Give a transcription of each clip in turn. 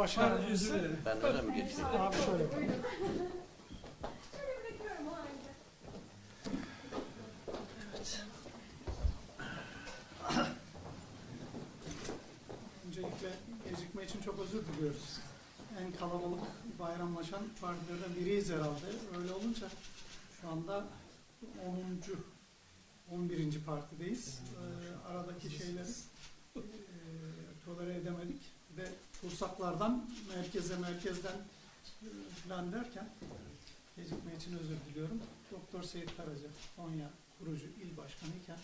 Genel Başkan Pardon, özür dilerim. Ben öyle mi geçeyim? Abi şöyle yapalım. Öncelikle gecikme için çok özür diliyoruz. En kalabalık bayramlaşan partilerden biriyiz herhalde. Öyle olunca şu anda 10. 11. partideyiz. Ee, aradaki şeyleri e, tolere edemedik ve kursaklardan merkeze merkezden e, falan derken gecikme için özür diliyorum. Doktor Seyit Karaca Konya kurucu il başkanı iken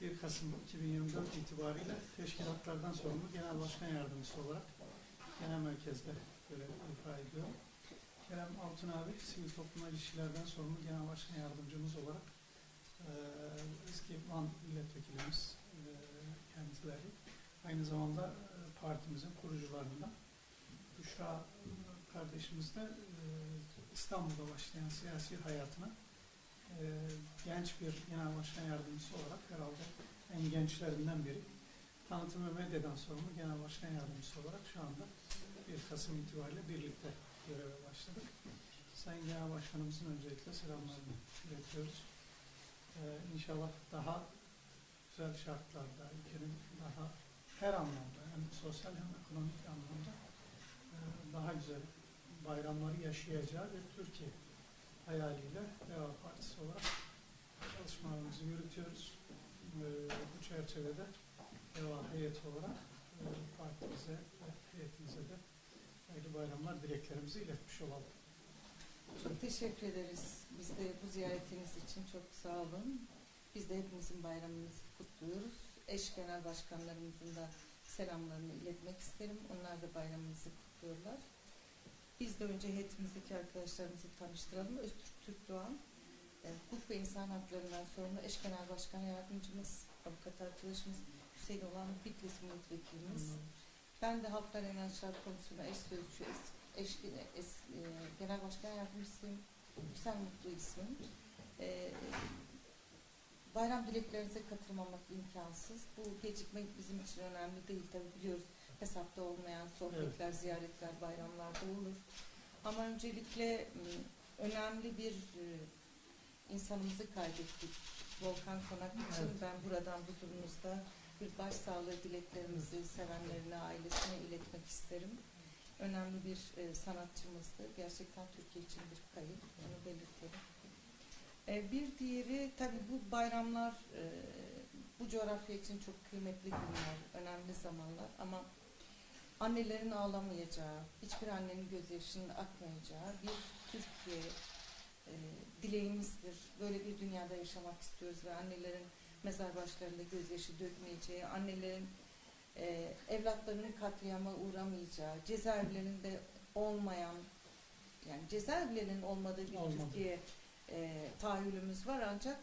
1 Kasım 2024 itibariyle teşkilatlardan sorumlu genel başkan yardımcısı olarak genel merkezde görev ifa ediyorum. Kerem Altun abi sivil toplum ilişkilerden sorumlu genel başkan yardımcımız olarak eee eski Van milletvekilimiz eee kendileri. Aynı zamanda eee, partimizin kurucularından. Büşra kardeşimiz de eee, İstanbul'da başlayan siyasi hayatına eee, genç bir genel başkan yardımcısı olarak herhalde en gençlerinden biri. Tanıtım ve medyadan sorumlu genel başkan yardımcısı olarak şu anda 1 Kasım itibariyle birlikte göreve başladık. Sayın Genel Başkanımızın öncelikle selamlarını iletiyoruz. Ee, inşallah daha güzel şartlarda, ülkenin daha her anlamda hem sosyal hem ekonomik anlamda e, daha güzel bayramları yaşayacağı bir Türkiye hayaliyle Deva Partisi olarak çalışmalarımızı yürütüyoruz. Ee, bu çerçevede Deva heyeti olarak e, partimize ve heyetimize de hayırlı bayramlar dileklerimizi iletmiş olalım. Çok teşekkür ederiz. Biz de bu ziyaretiniz için çok sağ olun. Biz de hepimizin bayramımızı kutluyoruz. Eş genel başkanlarımızın da selamlarını iletmek isterim. Onlar da bayramımızı kutluyorlar. Biz de önce heyetimizdeki arkadaşlarımızı tanıştıralım. Öztürk Türk Doğan, e, hukuk ve insan haklarından sorumlu eş genel başkan yardımcımız, avukat arkadaşımız Hüseyin olan Bitlis milletvekilimiz. Ben de Halklar İnançlar Komisyonu eş sözcü, eş, eş, eş- e, genel başkan yardımcısıyım. Yüksel Mutlu ismim. E, bayram dileklerinize katılmamak imkansız. Bu gecikmek bizim için önemli değil tabi biliyoruz. Hesapta olmayan sohbetler, ziyaretler bayramlarda olur. Ama öncelikle m, önemli bir e, insanımızı kaybettik. Volkan Konak için Evet. ben buradan huzurunuzda bir başsağlığı dileklerimizi sevenlerine, ailesine iletmek isterim. Önemli bir e, sanatçımızdı. Gerçekten Türkiye için bir kayıp. Onu belirtelim. E, bir diğeri tabii bu bayramlar e, bu coğrafya için çok kıymetli günler, önemli zamanlar ama annelerin ağlamayacağı, hiçbir annenin gözyaşının akmayacağı bir Türkiye e, dileğimizdir. Böyle bir dünyada yaşamak istiyoruz ve annelerin mezar başlarında gözyaşı dökmeyeceği, annelerin e, evlatlarının katliama uğramayacağı, cezaevlerinde olmayan, yani cezaevlerinin olmadığı bir Olmadı. Türkiye e, tahayyülümüz var ancak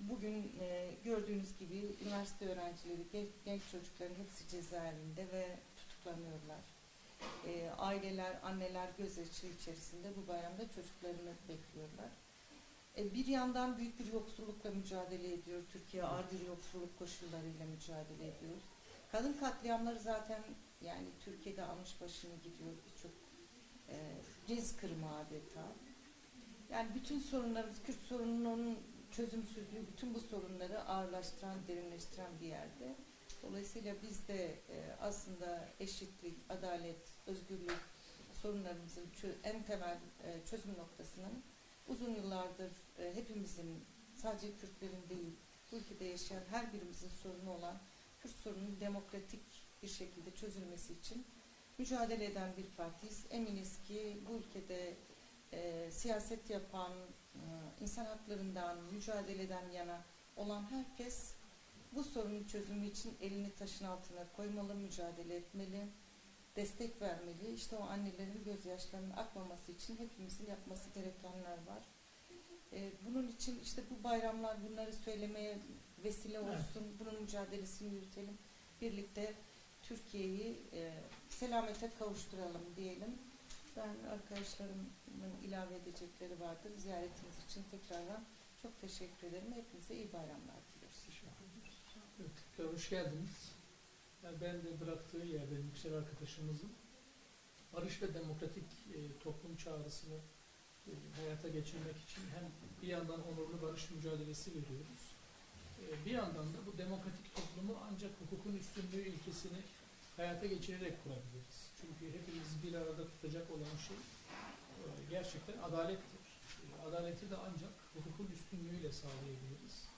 bugün e, gördüğünüz gibi üniversite öğrencileri, genç, genç çocukların hepsi cezaevinde ve tutuklanıyorlar. E, aileler, anneler gözyaşı içerisinde bu bayramda çocuklarını bekliyorlar. E, bir yandan büyük bir yoksullukla mücadele ediyor. Türkiye ağır bir yoksulluk koşullarıyla mücadele ediyoruz. Kadın katliamları zaten yani Türkiye'de almış başını gidiyor birçok e, cins kırma adeta. Yani bütün sorunlarımız, Kürt sorununun çözümsüzlüğü, bütün bu sorunları ağırlaştıran, derinleştiren bir yerde. Dolayısıyla biz de e, aslında eşitlik, adalet, özgürlük sorunlarımızın en temel e, çözüm noktasının uzun yıllardır e, hepimizin, sadece Kürtlerin değil, bu ülkede yaşayan her birimizin sorunu olan Kürt sorunun demokratik bir şekilde çözülmesi için mücadele eden bir partiyiz. Eminiz ki bu ülkede e, siyaset yapan, e, insan haklarından, mücadeleden yana olan herkes bu sorunun çözümü için elini taşın altına koymalı, mücadele etmeli, destek vermeli. İşte o annelerin gözyaşlarının akmaması için hepimizin yapması gerekenler var. E, bunun için işte bu bayramlar bunları söylemeye vesile Evet. olsun, bunun mücadelesini yürütelim. Birlikte Türkiye'yi e, selamete kavuşturalım diyelim. Ben arkadaşlarımın ilave edecekleri vardır. Ziyaretiniz için tekrardan çok teşekkür ederim. Hepinize iyi bayramlar diliyoruz. Evet, tekrar hoş geldiniz. Yani ben de bıraktığı yerden Yüksel arkadaşımızın barış ve demokratik e, toplum çağrısını e, hayata geçirmek için hem bir yandan onurlu barış mücadelesi veriyoruz. E, bir yandan da bu demokratik toplumu ancak hukukun üstünlüğü ilkesini hayata geçirerek kurabiliriz. Çünkü hepimiz bir arada tutacak olan şey e, gerçekten adalettir. E, adaleti de ancak hukukun üstünlüğüyle sağlayabiliriz.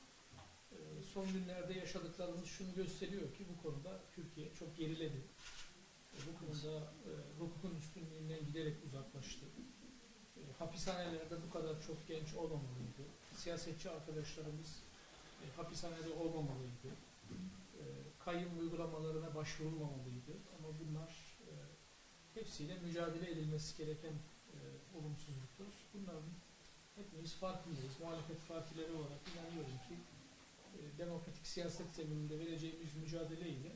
E, son günlerde yaşadıklarımız şunu gösteriyor ki bu konuda Türkiye çok geriledi. Bu konuda hukukun üstünlüğünden giderek uzaklaştı. Hapishanelerde bu kadar çok genç olmamalıydı. Siyasetçi arkadaşlarımız hapishanede olmamalıydı. Kayyum uygulamalarına başvurulmamalıydı. Ama bunlar e, hepsiyle mücadele edilmesi gereken e, olumsuzluklar. Bunların hepimiz farkındayız. Muhalefet partileri olarak inanıyorum ki e, demokratik siyaset zemininde vereceğimiz mücadeleyle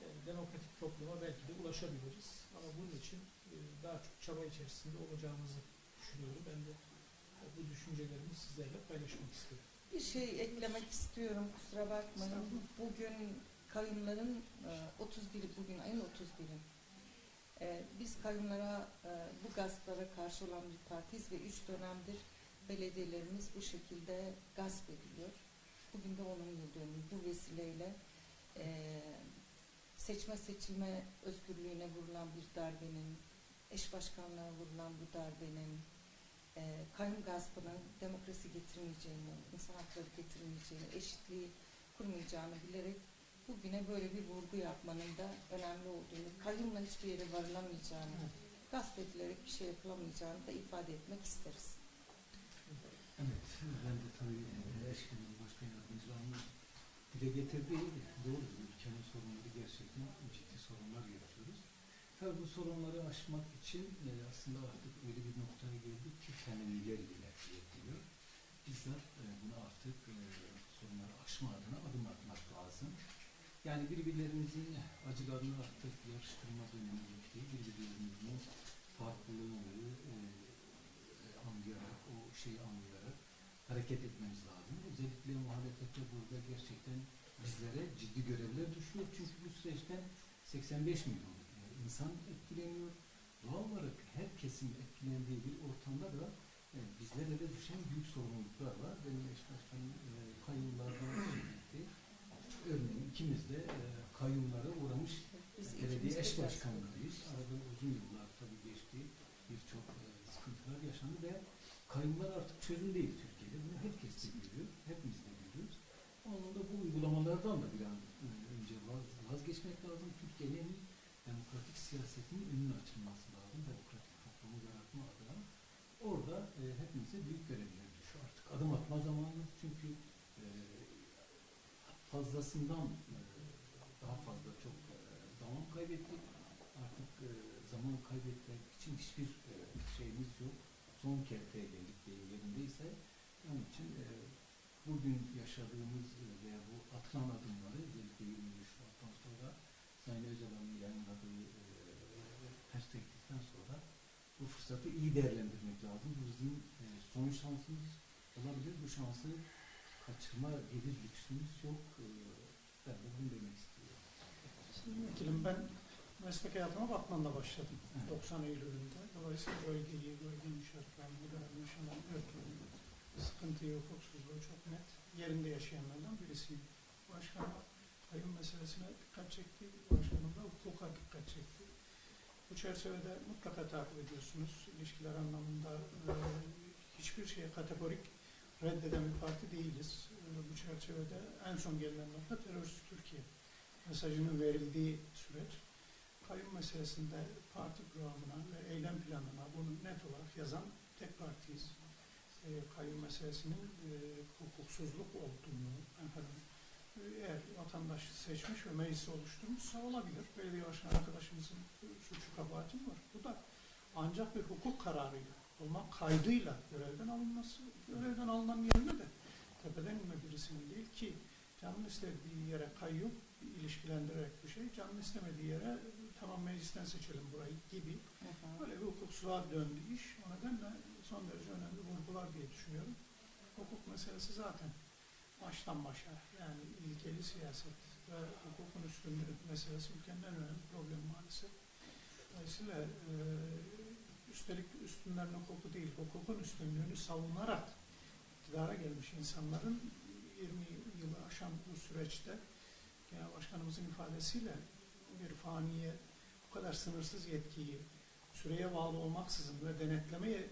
e, demokratik topluma belki de ulaşabiliriz. Ama bunun için e, daha çok çaba içerisinde olacağımızı düşünüyorum. Ben de e, bu düşüncelerimi sizlerle paylaşmak istedim. Bir şey eklemek istiyorum kusura bakmayın. Bugün kayınların e, 31'i bugün ayın 31'i. E, Biz kayınlara e, bu gasplara karşı olan bir partiyiz ve 3 dönemdir belediyelerimiz bu şekilde gasp ediliyor. Bugün de onun yıl. Bu vesileyle e, seçme seçilme özgürlüğüne vurulan bir darbenin, eş başkanlığa vurulan bu darbenin, e, kayyum gaspının demokrasi getirmeyeceğini, insan hakları getirmeyeceğini, eşitliği kurmayacağını bilerek bugüne böyle bir vurgu yapmanın da önemli olduğunu, kayyumla hiçbir yere varılamayacağını, gasp edilerek bir şey yapılamayacağını da ifade etmek isteriz. Evet, ben de tabii e, eşkenin başkan yardımcılarının dile getirdiği doğru. Ülkenin sorunları gerçekten ciddi sorunlar yaşıyoruz. Tabii bu sorunları aşmak için e, aslında artık öyle bir noktaya geldik ki temenniler ile yetiliyor. Bizzat e, bunu artık sorunları aşma adına adım atmak lazım. Yani birbirlerimizin acılarını artık yarıştırma dönemi bitti. Birbirlerimizin farklılığını e, e, anlayarak, o şeyi anlayarak hareket etmemiz lazım. Özellikle muhalefette burada gerçekten bizlere ciddi görevler düşüyor. Çünkü bu süreçten 85 milyon e, insan etkileniyor. Doğal olarak her kesim etkilendiği bir ortamda da e, bizlere de düşen büyük sorumluluklar var. Benim eş başkanım e, kayyumlardan söz. Örneğin ikimiz de e, kayyumlara uğramış Biz belediye eş başkanlarıyız. Arada uzun yıllar tabii geçti. Birçok e, sıkıntılar yaşandı ve kayyumlar artık çözüm değil Türkiye'de. Bunu herkes de görüyor. Hepimiz de görüyoruz. Onun da bu uygulamalardan da bir an önce vaz- vazgeçmek lazım. Türkiye'nin demokratik siyasetinin önünün açılması lazım. Demokratik toplumu yaratma adına. Orada e, hepimize büyük görevler düşüyor. Artık adım atma zamanı. Çünkü fazlasından e, daha fazla çok e, zaman kaybettik. Artık e, zaman kaybetmek için hiçbir şeyimiz yok. Son kerteye geldik deyim yerindeyse. Onun için bugün yaşadığımız veya bu atılan adımları özellikle 23 Şubat'tan sonra Sayın Öcalan'ın yayınladığı perspektiften sonra bu fırsatı iyi değerlendirmek lazım. Bu bizim son şansımız olabilir. Bu şansı kaçırma gelir lüksümüz yok. E, ben de bunu demek istiyorum. Şimdi vekilim ben meslek hayatıma Batman'da başladım. Evet. 90 Eylül'ünde. Dolayısıyla bölgeyi, bölgenin şartlarını, dönem yaşanan türlü sıkıntıyı, hukuksuzluğu çok net. Yerinde yaşayanlardan birisiyim. Başkan kayyum meselesine dikkat çekti. Başkanım da hukuka dikkat çekti. Bu çerçevede mutlaka takip ediyorsunuz. İlişkiler anlamında e, hiçbir şeye kategorik reddeden bir parti değiliz. E, bu çerçevede en son gelinen nokta terörist Türkiye mesajının verildiği süreç kayyum meselesinde parti programına ve eylem planına bunu net olarak yazan tek partiyiz. E, kayyum meselesinin e, hukuksuzluk olduğunu efendim, eğer vatandaş seçmiş ve meclisi oluşturmuşsa olabilir. Belediye başkanı arkadaşımızın suçu kabahati var. Bu da ancak bir hukuk kararıyla olmak kaydıyla görevden alınması, görevden alınan yerine de tepeden inme birisinin değil ki canın istediği yere kayyum ilişkilendirerek bir şey, canın istemediği yere tamam meclisten seçelim burayı gibi hı. böyle bir hukuksuzluğa döndü iş. O nedenle son derece önemli vurgular diye düşünüyorum. Hukuk meselesi zaten baştan başa yani ilkeli siyaset ve hukukun üstünlüğü meselesi ülkenin en önemli problemi maalesef. Dolayısıyla e, üstelik üstünlerine hukuku değil, hukukun üstünlüğünü savunarak iktidara gelmiş insanların 20 yılı aşan bu süreçte Genel Başkanımızın ifadesiyle bir faniye bu kadar sınırsız yetkiyi süreye bağlı olmaksızın ve denetlemeye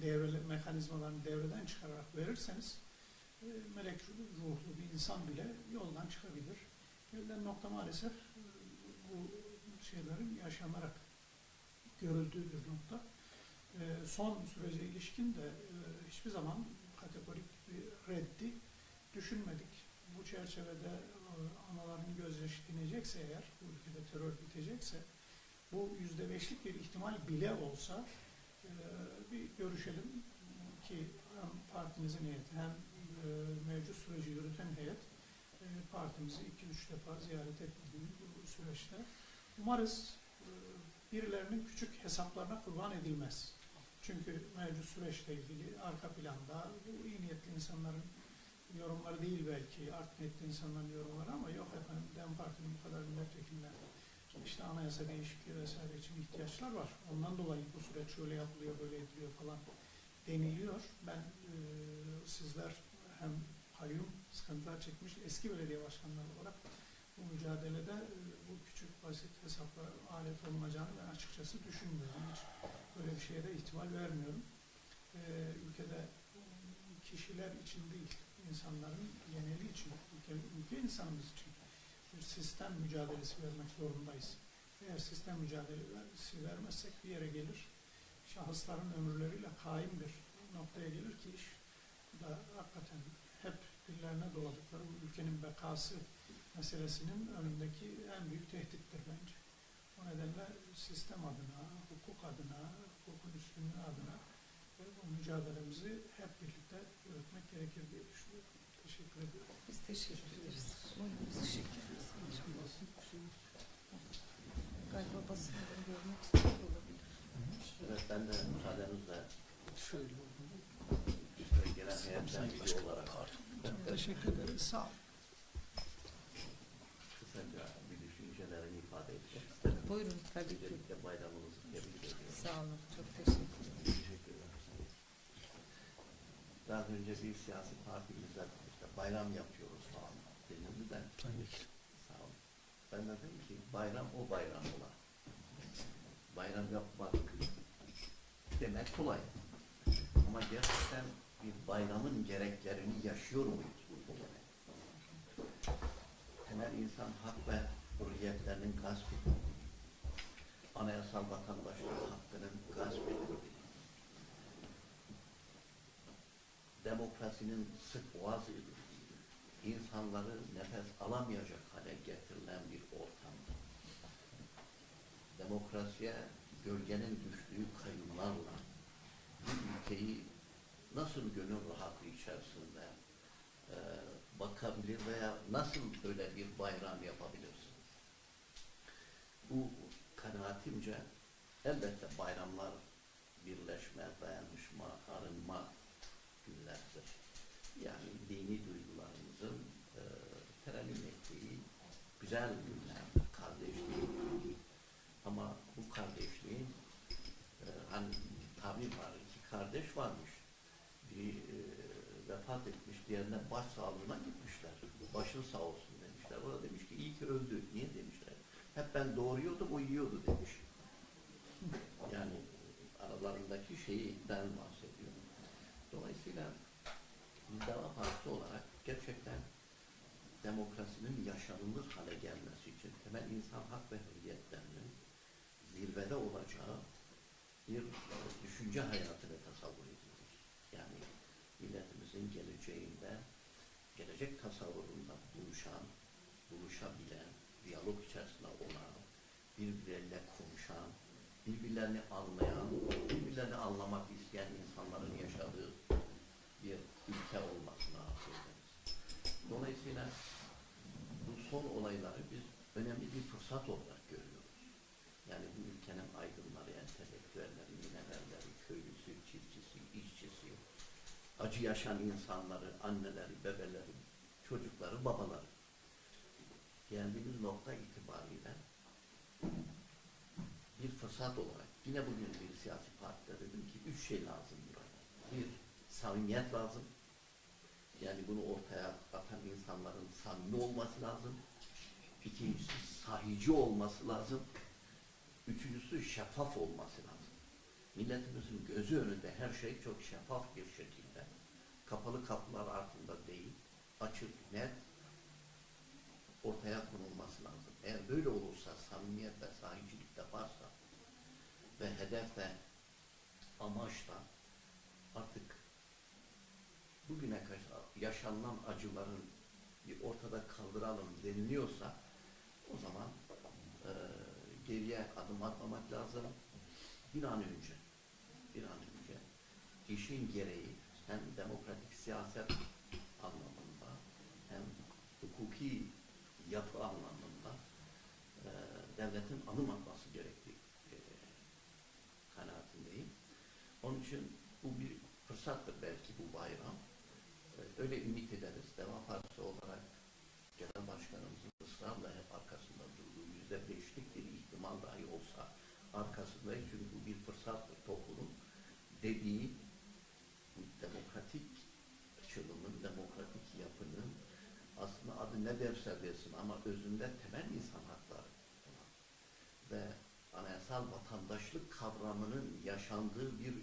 devre, mekanizmalarını devreden çıkararak verirseniz e, melek ruhlu bir insan bile yoldan çıkabilir. Gelinen nokta maalesef e, bu şeylerin yaşanarak görüldüğü bir nokta. E, son sürece ilişkin de e, hiçbir zaman kategorik bir reddi düşünmedik. Bu çerçevede e, anaların gözyaşı dinecekse eğer, bu ülkede terör bitecekse, bu yüzde beşlik bir ihtimal bile olsa e, bir görüşelim ki hem partimizin heyeti hem mevcut süreci yürüten heyet partimizi iki üç defa ziyaret etmediği bu süreçte. Umarız birilerinin küçük hesaplarına kurban edilmez. Çünkü mevcut süreçle ilgili arka planda bu iyi niyetli insanların yorumları değil belki, art niyetli insanların yorumları ama yok efendim DEM Parti'nin bu kadar milletvekiline işte anayasa değişikliği vesaire için ihtiyaçlar var. Ondan dolayı bu süreç şöyle yapılıyor, böyle ediliyor falan deniliyor. Ben e, sizler hem kayyum sıkıntılar çekmiş eski belediye başkanları olarak bu mücadelede e, bu küçük basit hesaplara alet olmayacağını ben açıkçası düşünmüyorum. Hiç böyle bir şeye de ihtimal vermiyorum. E, ülkede kişiler için değil, insanların geneli için, ülke, ülke insanımız için bir sistem mücadelesi vermek zorundayız. Eğer sistem mücadelesi vermezsek bir yere gelir, şahısların ömürleriyle kaim bir noktaya gelir ki iş da hakikaten hep dillerine doladıkları bu ülkenin bekası meselesinin önündeki en büyük tehdittir bence. O nedenle sistem adına, hukuk adına, hukukun üstünlüğü adına ve bu mücadelemizi hep birlikte yürütmek gerekir diye düşünüyorum. Teşekkür ediyorum. Biz teşekkür ederiz. Buyurun, biz teşekkür ederiz. Galiba basından görmek istiyor olabilir. Evet ben de müsaadenizle Şöyle işte gelen heyetten biri olarak Teşekkür ederiz. Sağ olun. kısaca bir düşüncelerimi ifade etmek isterim. Buyurun tabii ki. Öncelikle bayramınızı tebrik ediyorum. Sağ olun. Çok teşekkür ederim. Teşekkür ederim. Biraz önce bir siyasi partimizden işte bayram yapıyoruz falan denildi de sağ olun. Ben de dedim ki bayram o bayram ola. Bayram yapmak demek kolay. Ama gerçekten bir bayramın gereklerini yaşıyor muyuz? Temel insan hak ve hürriyetlerinin gasp anayasal vatandaşlık hakkının gasp edildiği, demokrasinin sık boğaz edildiği, insanları nefes alamayacak hale getirilen bir ortam. Demokrasiye gölgenin düştüğü kayyumlarla bir ülkeyi nasıl gönül rahatlığı içerisinde e, bakabilir veya nasıl böyle bir bayram yapabilirsiniz? Bu kanaatimce elbette bayramlar birleşme, dayanışma, arınma günlerdir. Yani dini duygularımızın e, terennüm ettiği güzel günlerdir, kardeşliğin. Ama bu kardeşliğin e, hani tabir var, iki kardeş varmış. Biri e, vefat etmiş, diğerine baş sağlığına gitmişler. Başın sağ olsun demişler. O da demiş ki iyi ki öldü. Niye demişler. Hep ben doğuruyordum, o yiyordu demiş. Yani aralarındaki şeyden bahsediyorum. Dolayısıyla Deva Partisi olarak gerçekten demokrasinin yaşanılır hale gelmesi için temel insan hak ve hürriyetlerinin zirvede olacağı bir e, düşünce hayatını birbirleriyle konuşan, birbirlerini anlayan, birbirlerini anlamak isteyen insanların yaşadığı bir ülke olmasını arzu ederiz. Dolayısıyla bu son olayları biz önemli bir fırsat olarak görüyoruz. Yani bu ülkenin aydınları, entelektüelleri, minelerleri, köylüsü, çiftçisi, işçisi, acı yaşayan insanları, anneleri, bebeleri, çocukları, babaları. Geldiğimiz nokta itibariyle fırsat olarak yine bugün bir siyasi partide dedim ki üç şey lazım burada. Bir, samimiyet lazım. Yani bunu ortaya atan insanların samimi olması lazım. İkincisi sahici olması lazım. Üçüncüsü şeffaf olması lazım. Milletimizin gözü önünde her şey çok şeffaf bir şekilde kapalı kapılar altında değil, açık, net ortaya konulması lazım. Eğer böyle olursa, samimiyet ve sahicilik de varsa ve hedef ve amaç da artık bugüne kadar yaşanılan acıların bir ortada kaldıralım deniliyorsa o zaman e, geriye adım atmamak lazım. Bir an önce bir an önce işin gereği hem demokratik siyaset anlamında hem hukuki yapı anlamında e, devletin adım atması Onun için bu bir fırsattır belki bu bayram. E, öyle ümit ederiz. Deva Partisi olarak Genel Başkanımızın ısrarla hep arkasında durduğu yüzde beşlik bir ihtimal dahi olsa arkasındayız. Çünkü bu bir fırsattır toplumun dediği demokratik açılımın, demokratik yapının aslında adı ne derse desin ama özünde temel insan hakları ve anayasal vatandaşlık kavramının yaşandığı bir